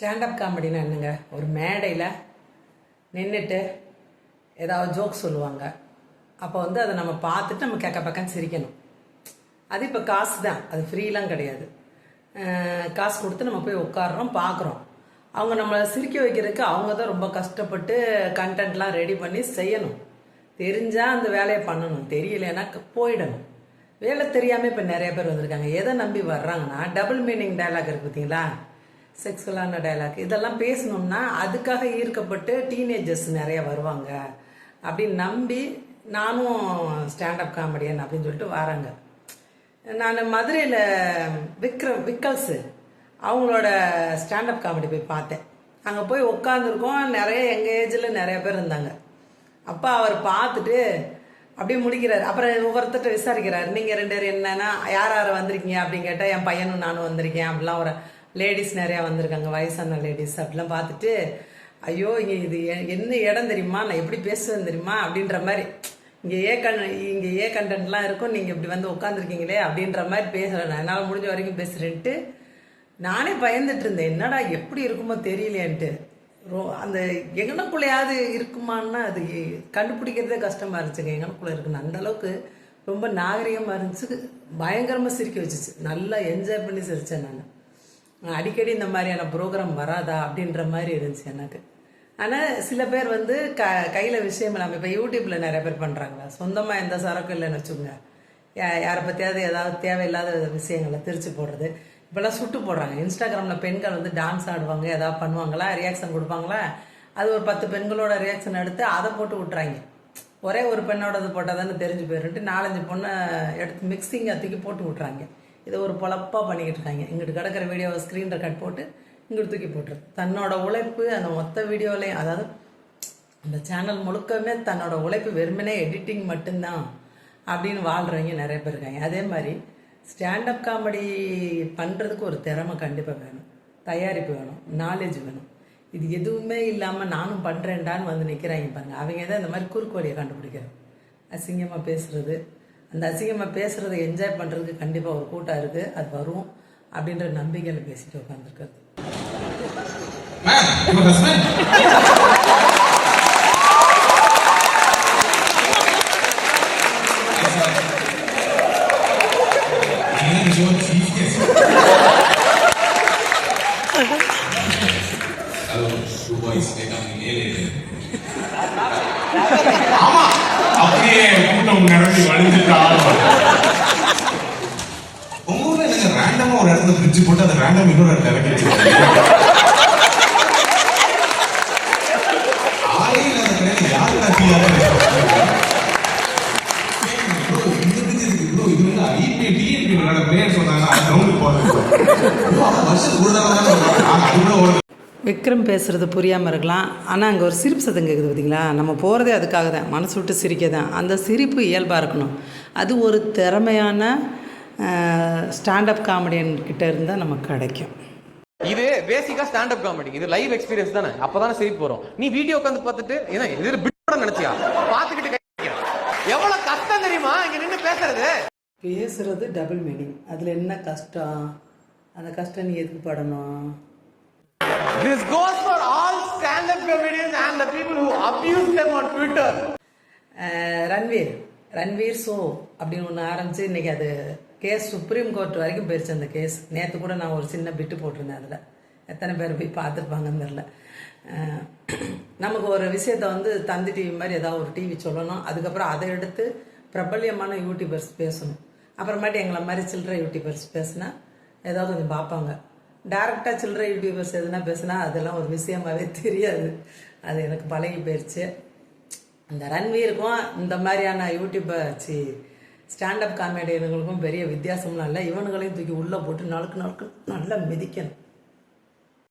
Stand up காமெடினா என்னங்க? ஒரு மேடையில் நின்றுட்டு ஏதாவது ஜோக் சொல்லுவாங்க. அப்போ வந்து அதை நம்ம பார்த்துட்டு நம்ம கேட்க பக்கம் சிரிக்கணும். அது இப்போ காசு தான். அது ஃப்ரீலாம் கிடையாது. காசு கொடுத்து நம்ம போய் உட்காடுறோம் பார்க்குறோம். அவங்க நம்மளை சிரிக்க வைக்கிறதுக்கு அவங்க தான் ரொம்ப கஷ்டப்பட்டு கண்டென்ட்லாம் ரெடி பண்ணி செய்யணும். தெரிஞ்சால் அந்த வேலையை பண்ணணும். தெரியலைன்னா போயிடணும். வேலை தெரியாமல் இப்போ நிறைய பேர் வந்திருக்காங்க. எதை நம்பி வர்றாங்கன்னா டபுள் மீனிங் டைலாக் இருக்கு பார்த்தீங்களா? செக்ஸுவலான டயலாக் இதெல்லாம் பேசணும்னா அதுக்காக ஈர்க்கப்பட்டு டீனேஜர்ஸ் நிறைய வருவாங்க. அப்படின்னு நம்பி நானும் ஸ்டாண்டப் காமெடியன் அப்படின்னு சொல்லிட்டு வராங்க. நான் மதுரையில் விக்ரம் விக்கல்ஸு அவங்களோட ஸ்டாண்டப் காமெடி போய் பார்த்தேன். அங்கே போய் உட்காந்துருக்கோம் நிறைய எங்கள் ஏஜில் நிறைய பேர் இருந்தாங்க. அப்போ அவர் பார்த்துட்டு அப்படியே முடிக்கிறார். அப்புறம் ஒவ்வொருத்தட்ட விசாரிக்கிறார். நீங்கள் ரெண்டு பேர் என்னன்னா யார் யார் வந்திருக்கீங்க? அப்படின்னு கேட்டால் என் பையனும் நானும் வந்திருக்கேன். அப்படிலாம் ஒரு லேடிஸ் நிறையா வந்திருக்காங்க வயசான லேடிஸ் அப்படிலாம் பார்த்துட்டு ஐயோ இங்கே இது என்ன இடம் தெரியுமா? நான் எப்படி பேசுவேன் தெரியுமா? அப்படின்ற மாதிரி இங்கே ஏ கண் இங்கே ஏ கண்டென்ட்லாம் இருக்கும். நீங்கள் இப்படி வந்து உட்காந்துருக்கீங்களே அப்படின்ற மாதிரி பேசுகிறேன் என்னால் முடிஞ்ச வரைக்கும் பேசுகிறேன்ட்டு நானே பயந்துட்டு இருந்தேன். என்னடா எப்படி இருக்குமோ தெரியலையேன்ட்டு. ரோ அந்த எங்கனக்குள்ளையாவது இருக்குமான்னா அது கண்டுபிடிக்கிறதே கஷ்டமாக இருந்துச்சுங்க. எங்கனக்குள்ளே இருக்குன்னு அந்தளவுக்கு ரொம்ப நாகரிகமாக இருந்துச்சு. பயங்கரமாக சிரிக்க வச்சுச்சு. நல்லா என்ஜாய் பண்ணி சிரித்தேன் நான். அடிக்கடி இந்த மாதிரியான ப்ரோக்ராம் வராதா அப்படின்ற மாதிரி இருந்துச்சு எனக்கு. ஆனால் சில பேர் வந்து க கையில் விஷயம் இல்லாமல் இப்போ யூடியூப்பில் நிறைய பேர் பண்ணுறாங்களா சொந்தமாக எந்த சரக்கும் இல்லைன்னு வச்சுக்கோங்க. யா- யாரை பற்றியாவது ஏதாவது தேவையில்லாத விஷயங்களை திரிச்சு போடுறது. இப்போல்லாம் சுட்டு போடுறாங்க. இன்ஸ்டாகிராமில் பெண்கள் வந்து டான்ஸ் ஆடுவாங்க ஏதாவது பண்ணுவாங்களா? ரியாக்ஷன் கொடுப்பாங்களா? அது ஒரு பத்து பெண்களோட ரியாக்ஷன் எடுத்து அதை போட்டு விட்றாங்க ஒரே ஒரு பெண்ணோடது போட்டால் தானே தெரிஞ்சு போயிருன்ட்டு நாலஞ்சு பொண்ணை எடுத்து மிக்சிங் தூக்கி போட்டு விட்றாங்க இதை ஒரு பொழப்பாக பண்ணிக்கிட்டு இருக்காங்க இங்கிட்டு கிடக்கிற வீடியோவை ஸ்க்ரீன் ரெக்கார்ட் போட்டு இங்கிட்டு தூக்கி போட்டுரு தன்னோட உழைப்பு அந்த மொத்த வீடியோலையும் அதாவது அந்த சேனல் முழுக்கமே தன்னோட உழைப்பு வெறுமனே எடிட்டிங் மட்டும்தான் அப்படின்னு வாழ்கிறவங்க நிறைய பேர் இருக்காங்க. அதே மாதிரி ஸ்டாண்டப் காமெடி பண்ணுறதுக்கு ஒரு திறமை கண்டிப்பாக வேணும். தயாரிப்பு வேணும். நாலேஜ் வேணும். இது எதுவுமே இல்லாமல் நானும் பண்ணுறேன்டான்னு வந்து நிற்கிறாங்க பாருங்க. அவங்க தான் இந்த மாதிரி குறுக்கு வழியை கண்டுபிடிக்கிறது. அசிங்கமாக பேசுகிறது அந்த அசிங்கமாக பேசுறதை என்ஜாய் பண்ணுறதுக்கு கண்டிப்பாக ஒரு கூட்டம் இருக்குது அது வரும் அப்படின்ற நம்பிக்கையில் பேசிட்டு உட்காந்துருக்கிறது. ஆமா. அப்படியே கூட்டம் நிரம்பி வழிஞ்சிட்டு ஆரம்பம் உங்க ஊர்ல என்னங்க ரேண்டமா ஒரு இடத்துல பிரிட்ஜ் போட்டு அந்த ரேண்டம் இன்னொரு இடத்துல இறக்கி வச்சிருக்காங்க? சொன்னாங்க அது ஒரு தடவை தான் சொல்றாங்க அது கூட விக்ரம் பேசுறது புரியாமல் இருக்கலாம். ஆனால் அங்கே ஒரு சிரிப்பு சத்தம் கேட்குது பார்த்தீங்களா நம்ம போகிறதே அதுக்காக தான். மனசு விட்டு சிரிக்க தான். அந்த சிரிப்பு இயல்பாக இருக்கணும். அது ஒரு திறமையான ஸ்டாண்டப் காமெடியன் கிட்ட இருந்தால் நமக்கு கிடைக்கும். இது பேசிக்கா ஸ்டாண்டப் காமெடி இது லைவ் எக்ஸ்பீரியன்ஸ் தானே. அப்பதானே சிரிப்பு வரும். நீ வீடியோ உட்காந்து பார்த்துட்டு என்ன இது பிட் நினைச்சியா? பார்த்துக்கிட்டு. எவ்வளவு கஷ்டம் தெரியுமா? இங்க நின்னு பேசுறது. பேசுறது டபுள் மீனிங் அதில் என்ன கஷ்டம்? அந்த கஷ்டம் நீ எதுக்கு படணும்? This goes for all standup comedians and the people who abuse them on Twitter Ranveer Ranveer show அப்படின்னு ஒன்று ஆரம்பிச்சு இன்னைக்கு அது கேஸ் சுப்ரீம் கோர்ட் வரைக்கும் போயிருச்சு அந்த கேஸ். நேற்று கூட நான் ஒரு சின்ன பிட்டு போட்டிருந்தேன் அதில். எத்தனை பேர் போய் பார்த்துருப்பாங்கன்னு தெரில நமக்கு ஒரு விஷயத்த வந்து தந்தி டிவி மாதிரி ஏதாவது ஒரு டிவி சொல்லணும். அதுக்கப்புறம் அதை எடுத்து பிரபல்யமான யூடியூபர்ஸ் பேசணும். அப்புறமேட்டு எங்களை மாதிரி சில்லறை யூடியூபர்ஸ் பேசுனா ஏதாவது கொஞ்சம் பார்ப்பாங்க. டேரெக்டாக சில்லறை யூடியூபர்ஸ் எதுனா பேசுனா அதெல்லாம் ஒரு விஷயமாவே தெரியாது. அது எனக்கு பழகி போயிடுச்சு அந்த ரன்வீருக்கும் இந்த மாதிரியான யூடியூப்பை சி ஸ்டாண்டப் காமெடியனுங்களுக்கும் பெரிய வித்தியாசம்லாம் இல்லை. இவனுங்களையும் தூக்கி உள்ளே போட்டு நழுக்கு நழுக்கு நல்லா மிதிக்கணும்.